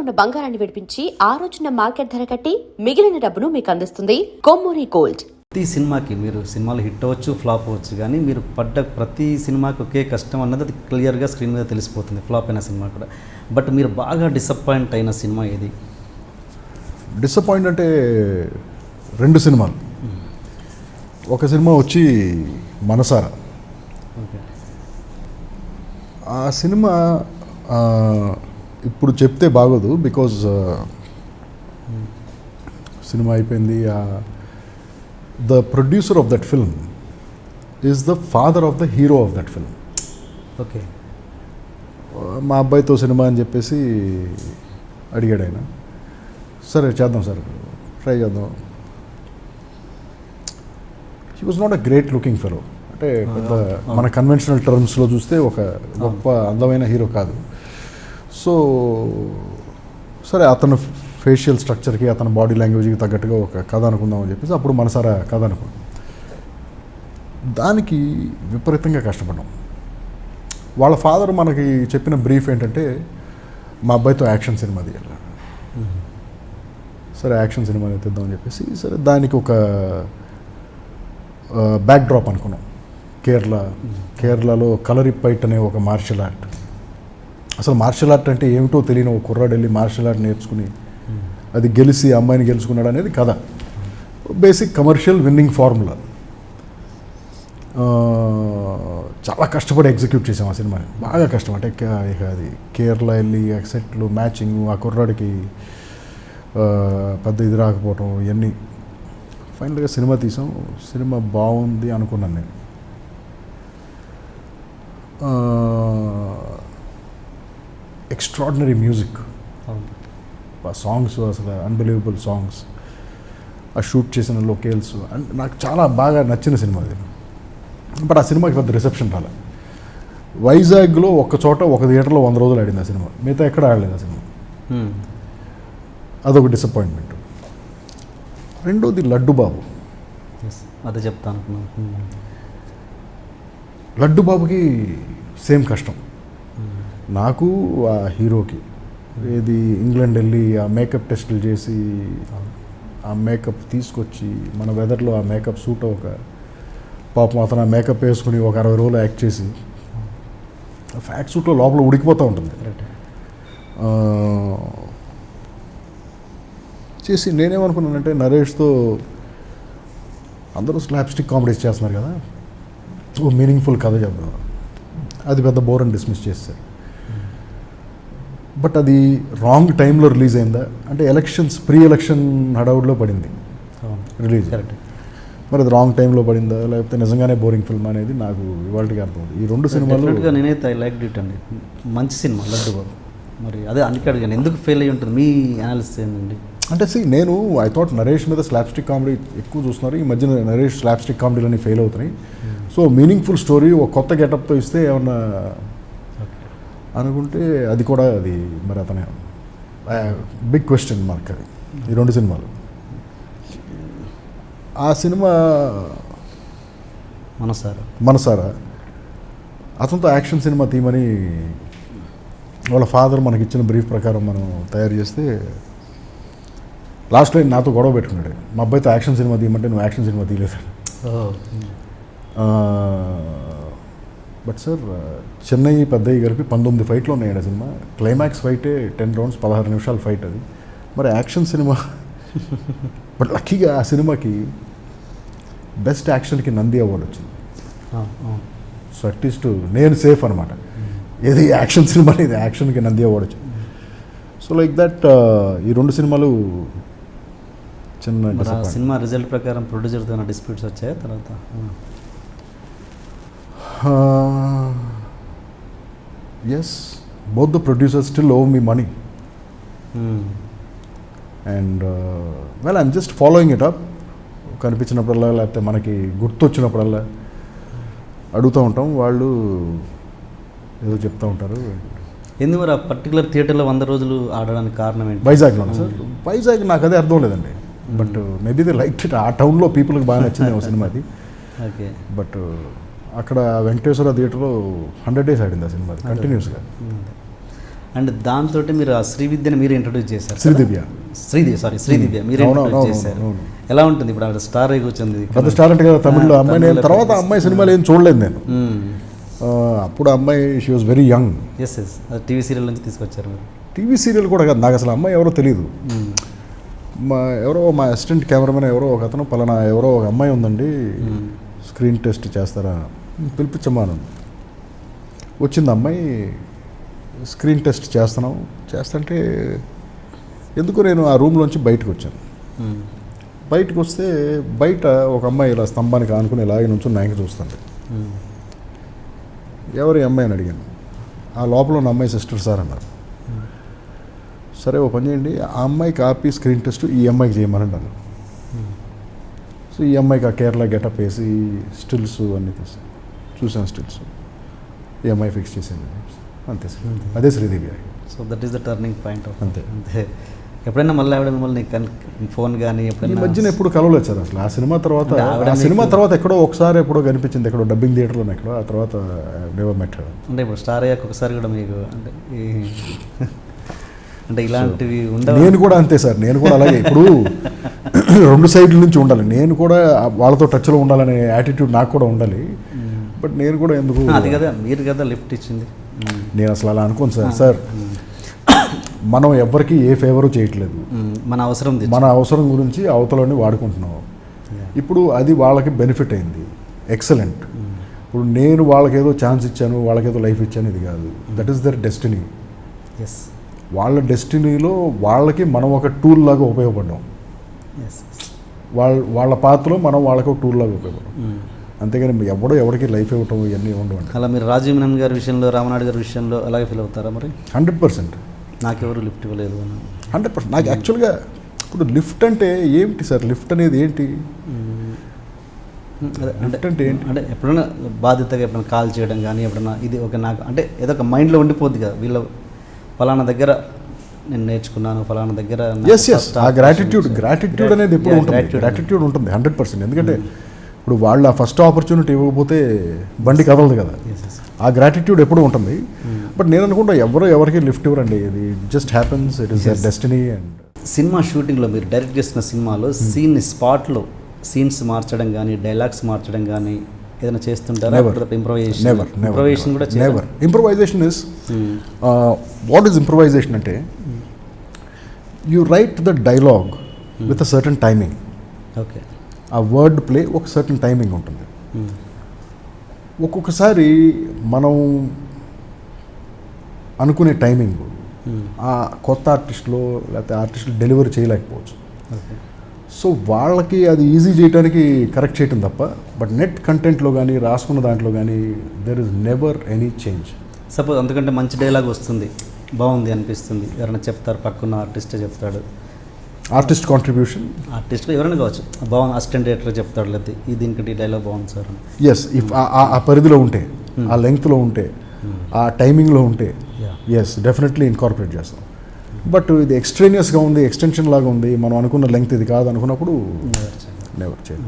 ఉన్న బంగారాన్ని విడిపించి ఆ రోజున మార్కెట్ ధర కట్టి మిగిలిన డబ్బును మీకు అందిస్తుంది కొమ్మూరి గోల్డ్. ప్రతి సినిమాకి మీరు సినిమాలు హిట్ అవ్వచ్చు ఫ్లాప్ అవ్వచ్చు కానీ మీరు పడ్డ ప్రతి సినిమాకి ఒకే కష్టం అన్నది అది క్లియర్గా స్క్రీన్ మీద తెలిసిపోతుంది ఫ్లాప్ అయిన సినిమా కూడా. బట్ మీరు బాగా డిసప్పాయింట్ అయిన సినిమా ఏది? డిసప్పాయింట్ అంటే రెండు సినిమాలు. ఒక సినిమా వచ్చి మనసారా. ఓకే. ఆ సినిమా ఆ, ఇప్పుడు చెప్తే బాగోదు బికాజ్ సినిమా అయిపోయింది the producer of that film is the father of the hero of that film okay. మా అబ్బాయితో సినిమా అని చెప్పేసి అడిగాడు ఆయన. సరే చేద్దాం సార్ ట్రై చేద్దాం. He was not a great looking fellow అంటే పెద్ద మన కన్వెన్షనల్ టర్మ్స్లో చూస్తే ఒక గొప్ప అందమైన హీరో కాదు. సో సరే అతను ఫేషియల్ స్ట్రక్చర్కి అతని బాడీ లాంగ్వేజ్కి తగ్గట్టుగా ఒక కథ అనుకుందాం అని చెప్పేసి అప్పుడు మనసారా కథ అనుకున్నాం. దానికి విపరీతంగా కష్టపడ్డాం. వాళ్ళ ఫాదర్ మనకి చెప్పిన బ్రీఫ్ ఏంటంటే మా అబ్బాయితో యాక్షన్ సినిమా తీయాలి. సరే యాక్షన్ సినిమా తీద్దామని చెప్పేసి సరే దానికి ఒక బ్యాక్ డ్రాప్ అనుకున్నాం. కేరళ కేరళలో కలరిప్పైట్ అనే ఒక మార్షల్ ఆర్ట్ అసలు మార్షల్ ఆర్ట్ అంటే ఏమిటో తెలియని ఒక కుర్రాడు వెళ్ళి మార్షల్ ఆర్ట్ నేర్చుకుని అది గెలిచి అమ్మాయిని గెలుచుకున్నాడు అనేది కథ. Basic commercial winning formula. చాలా కష్టపడి ఎగ్జిక్యూట్ చేసాం ఆ సినిమాని. బాగా కష్టం. అంటే ఇక అది కేరళ వెళ్ళి సెట్లు మ్యాచింగ్ ఆ కుర్రాడికి పెద్ద ఇది రాకపోవటం ఇవన్నీ. ఫైనల్గా సినిమా తీసాం. సినిమా బాగుంది అనుకున్నాను నేను. ఎక్స్ట్రాడినరీ మ్యూజిక్ ఆ సాంగ్స్ అసలు అన్బిలీవబుల్ సాంగ్స్ ఆ షూట్ చేసిన లొకేల్స్ అండ్ నాకు చాలా బాగా నచ్చిన సినిమా అది బట్ ఆ సినిమాకి పెద్ద రిసెప్షన్ రాలే. వైజాగ్లో ఒక చోట ఒక థియేటర్లో వంద రోజులు ఆడింది ఆ సినిమా. మిగతా ఎక్కడ ఆడలేదు ఆ సినిమా. అదొక డిసప్పాయింట్మెంట్ రెండోది లడ్డు బాబు Yes. అదే చెప్తా అనుకున్నాను Hmm. లడ్డు బాబుకి సేమ్ కష్టం. నాకు ఆ హీరోకి ఏది ఇంగ్లాండ్ వెళ్ళి ఆ మేకప్ టెస్టులు చేసి ఆ మేకప్ తీసుకొచ్చి మన వెదర్లో ఆ మేకప్ సూట్ ఒక పాపం అతను ఆ మేకప్ వేసుకుని ఒక అరవై రోజులు యాక్ట్ చేసి ఆ ఫ్యాట్ సూట్లో లోపల ఉడికిపోతూ ఉంటుంది. చేసి నేనేమనుకున్నానంటే నరేష్తో అందరూ స్లాప్ స్టిక్ కామెడీస్ చేస్తున్నారు కదా ఓ మీనింగ్ఫుల్ కథ చెప్దాం. అది పెద్ద బోర్ అని డిస్మిస్ చేశారు బట్ అది రాంగ్ టైంలో రిలీజ్ అయిందా? అంటే ఎలక్షన్స్ ప్రీ ఎలక్షన్ హడావుడిలో పడింది. రిలీజ్ కరెక్ట్ మరి అది రాంగ్ టైంలో పడిందా? లేకపోతే నిజంగానే బోరింగ్ ఫిల్మ్ అనేది నాకు ఇవాళకి అర్థం ఈ రెండు సినిమాలు నేనైతే ఐ లైక్ ఇట్ అండి. మంచి సినిమా లడ్డు బాబు. మరి అదే అందుకే అడిగాను ఎందుకు ఫెయిల్ అయ్యి ఉంటుంది? మీ అనాలిసిస్ ఏంటండి అంటే సి నేను ఐ థాట్ నరేష్ మీద స్లాప్ స్టిక్ కామెడీ ఎక్కువ చూస్తున్నారు. ఈ మధ్యన నరేష్ స్లాప్ స్టిక్ కామెడీలన్నీ ఫెయిల్ అవుతున్నాయి. సో మీనింగ్ఫుల్ స్టోరీ ఒక కొత్త గెటప్తో ఇస్తే ఏమన్నా అనుకుంటే అది కూడా అది మరి అతనే. బిగ్ క్వశ్చన్ మార్క్ అది. ఈ రెండు సినిమాలు. ఆ సినిమా మనసారా? మనసారా? అతనితో యాక్షన్ సినిమా తీయమని వాళ్ళ ఫాదర్ మనకి ఇచ్చిన బ్రీఫ్ ప్రకారం మనం తయారు చేస్తే లాస్ట్లో నాతో గొడవ పెట్టుకున్నాడు. మా అబ్బాయితో యాక్షన్ సినిమా తీయమంటే నువ్వు యాక్షన్ సినిమా తీయలేదు బట్ సార్ చెన్నై పెద్దయ్య గారికి పంతొమ్మిది ఫైట్లు ఉన్నాయండి ఆ సినిమా. క్లైమాక్స్ ఫైటే టెన్ రౌండ్స్ పదహారు నిమిషాల ఫైట్ అది. మరి యాక్షన్ సినిమా బట్ లక్కీగా ఆ సినిమాకి బెస్ట్ యాక్షన్కి నంది అవార్డు వచ్చింది. సో అట్లీస్ట్ నేను సేఫ్ అనమాట ఏది యాక్షన్ సినిమా ఇది యాక్షన్కి నంది అవార్డు వచ్చింది. సో లైక్ దట్ ఈ రెండు సినిమాలు చిన్న. సినిమా రిజల్ట్ ప్రకారం ప్రొడ్యూసర్తో డిస్ప్యూట్స్ వచ్చాయా తర్వాత? Yes both the producer still owe me money Hmm. And well I'm just following it up కనిపించినప్పుడల్లా లేకపోతే మనకి గుర్తొచ్చినప్పుడల్లా అడుగుతూ ఉంటాం. వాళ్ళు ఏదో చెప్తూ ఉంటారు. ఎందుకు మరి ఆ పర్టికులర్ థియేటర్లో వంద రోజులు ఆడడానికి కారణం ఏంటి? వైజాగ్లో సార్? వైజాగ్ నాకు అదే అర్థం లేదండి. But maybe the like it ఆ టౌన్లో పీపుల్కి బాగా నచ్చింది ఆ సినిమాది ఓకే బట్ అక్కడ వెంకటేశ్వర థియేటర్లో హండ్రెడ్ డేస్ ఆడింది ఆ సినిమా కంటిన్యూస్గా. అండ్ దాంతో మీరు ఆ శ్రీ విద్యను మీరు ఇంట్రొడ్యూస్ చేశారు? శ్రీదివ్య. శ్రీదివ్య సారీ శ్రీదివ్య మీరు ఇంట్రొడ్యూస్ చేశారు. ఎలా ఉంటుంది ఇప్పుడు ఆవిడ స్టార్ కూర్చుంది? పెద్ద స్టార్ అంటే కదా తమిళ్ళో అమ్మాయి నేను తర్వాత అమ్మాయి సినిమాలు ఏం చూడలేదు నేను. అప్పుడు అమ్మాయి she was very young yes yes TV serial నుంచి తీసుకొచ్చారు మీరు. టీవీ సీరియల్ కూడా కాదు నాకు అసలు అమ్మాయి ఎవరో తెలియదు. మా ఎవరో మా అసిస్టెంట్ కెమెరామెన్ ఎవరో ఒక అతను పలానా ఎవరో ఒక అమ్మాయి ఉందండి. స్క్రీన్ టెస్ట్ చేస్తారా? పిలిపించమాను వచ్చింది అమ్మాయి స్క్రీన్ టెస్ట్ చేస్తున్నాం చేస్తుంటే ఎందుకు నేను ఆ రూమ్లోంచి బయటకు వచ్చాను. బయటకు వస్తే బయట ఒక అమ్మాయి ఇలా స్తంభానికి ఆనుకుని ఇలాగే నుంచి నాయక చూస్తుంది. ఎవరు అమ్మాయి అని అడిగాను? ఆ లోపల ఉన్న అమ్మాయి సిస్టర్ సార్ అన్నారు. సరే ఓ పని చేయండి. ఆ అమ్మాయికి ఆపి స్క్రీన్ టెస్ట్ ఈ అమ్మాయికి చేయమని అన్నారు. సో ఈ అమ్మాయికి ఆ కేరళ గెటప్ వేసి స్టిల్స్ అన్నీ తీసి చూసాను స్టిల్స్. ఈ అమ్మాయి ఫిక్స్ చేసింది. అంతే సార్. అదే Sridevi so that is the turning point of అంతే. అంతే. ఎప్పుడైనా మళ్ళీ ఆవిడ మిమ్మల్ని ఫోన్ కానీ ఈ ఎప్పుడైనా మధ్యన ఎప్పుడు కలవలేదు సార్. అసలు ఆ సినిమా తర్వాత ఆ సినిమా తర్వాత ఎక్కడో ఒకసారి ఎప్పుడో కనిపించింది. ఎక్కడో డబ్బింగ్ థియేటర్లో ఎక్కడో. ఆ తర్వాత నెవర్ మెట్ అంటే ఇప్పుడు స్టార్ అయ్యాక ఒకసారి కూడా మీకు అంటే ఈ- అంటే ఇలాంటివి ఉండవు? నేను కూడా అంతే సార్ నేను కూడా అలాగే. ఇప్పుడు రెండు సైడ్ల నుంచి ఉండాలి. నేను కూడా వాళ్ళతో టచ్లో ఉండాలనే యాటిట్యూడ్ నాకు కూడా ఉండాలి. బట్ నేను కూడా ఎందుకు అది కదా మీరు కదా లిఫ్ట్ ఇచ్చింది. నేను అసలు అలా అనుకోను సార్. సార్ మనం ఎవ్వరికి ఏ ఫేవరు చేయట్లేదు. మన అవసరం. మన అవసరం గురించి అవతలని వాడుకుంటున్నాం. ఇప్పుడు అది వాళ్ళకి బెనిఫిట్ అయింది. ఎక్సలెంట్ ఇప్పుడు నేను వాళ్ళకి ఏదో ఛాన్స్ ఇచ్చాను వాళ్ళకి ఏదో లైఫ్ ఇచ్చాను ఇది కాదు. That is their destiny yes వాళ్ళ డెస్టినీలో వాళ్ళకి మనం ఒక టూల్ లాగా ఉపయోగపడ్డాం. వాళ్ళ వాళ్ళ పాత్రలో మనం వాళ్ళకి ఒక టూల్ లాగా ఉపయోగపడ్డాం. మ్మ్. అంతేగాని ఎవడో ఎవరికి లైఫ్ ఇవ్వటం ఇవన్నీ ఉండవండి. అలా మీరు రాజీవ్ మెనన్ గారి విషయంలో రామనాయుడు గారి విషయంలో అలాగే ఫీల్ అవుతారా మరి? Hundred percent. నాకెవరు లిఫ్ట్ ఇవ్వలేదు అని. Hundred percent. నాకు యాక్చువల్గా ఇప్పుడు లిఫ్ట్ అంటే ఏంటి సార్? లిఫ్ట్ అనేది ఏంటి? లిఫ్ట్ అంటే ఏంటి? అంటే ఎప్పుడైనా బాధ్యతగా ఎప్పుడైనా కాల్ చేయడం కానీ ఎప్పుడైనా ఇది ఒక నాకు అంటే ఏదో ఒక మైండ్లో ఉండిపోద్ది కదా వీళ్ళ ఫలానా దగ్గర నేను నేర్చుకున్నాను ఫలానా దగ్గర ఎస్ ఎస్ ఆ గ్రాటిట్యూడ్. గ్రాటిట్యూడ్ అనేది ఎప్పుడు ఉంటుంది. గ్రాటిట్యూడ్ ఉంటుంది హండ్రెడ్ పర్సెంట్ ఎందుకంటే ఇప్పుడు వాళ్ళ ఫస్ట్ ఆపర్చునిటీ ఇవ్వకపోతే బండి కదలదు కదా. ఆ గ్రాటిట్యూడ్ ఎప్పుడు ఉంటుంది బట్ నేను అనుకుంటా ఎవరు ఎవరికి లిఫ్ట్ ఇవ్వరండి ఇది just happens it is. Destiny and cinema షూటింగ్లో మీరు డైరెక్ట్ చేసిన సినిమాలో సీన్ స్పాట్లో సీన్స్ మార్చడం కానీ డైలాగ్స్ మార్చడం కానీ ఏదైనా చేస్తుంటారా? ఇంప్రవైజేషన్ కూడా never improvisation is Hmm. What is improvisation అంటే you write the dialogue with a certain timing okay ah word play ఒక సర్టన్ టైమింగ్ ఉంటుంది. ఒక్కొక్కసారి మనం అనుకునే టైమింగ్ ఆ కొత్త ఆర్టిస్ట్లో లేకపోతే ఆర్టిస్టులు డెలివరీ చేయలేకపోవచ్చు. ఓకే సో వాళ్ళకి అది ఈజీ చేయడానికి కరెక్ట్ చేయటం తప్ప బట్ నెట్ కంటెంట్లో కానీ రాసుకున్న దాంట్లో కానీ there is never any change suppose అంతకంటే మంచి డైలాగ్ వస్తుంది బాగుంది అనిపిస్తుంది. ఎవరైనా చెప్తారు పక్కన ఆర్టిస్టే చెప్తాడు. ఆర్టిస్ట్ కాంట్రిబ్యూషన్ ఆర్టిస్ట్ ఎవరైనా కావచ్చు. బాగుంది అసిస్టెంట్ డైరెక్టర్ చెప్తాడు లేకపోతే ఈ దీనికి డైలాగ్ బాగుంది సార్ ఎస్ ఇఫ్ ఆ పరిధిలో ఉంటే ఆ లెంగ్త్లో ఉంటే ఆ టైమింగ్లో ఉంటే. ఎస్ డెఫినెట్లీ ఇన్కార్పొరేట్ చేస్తాం. బట్ ఇది ఎక్స్ట్రేనియస్గా ఉంది ఎక్స్టెన్షన్ లాగా ఉంది మనం అనుకున్న లెంగ్త్ ఇది కాదు అనుకున్నప్పుడు. నెవర్ చేయండి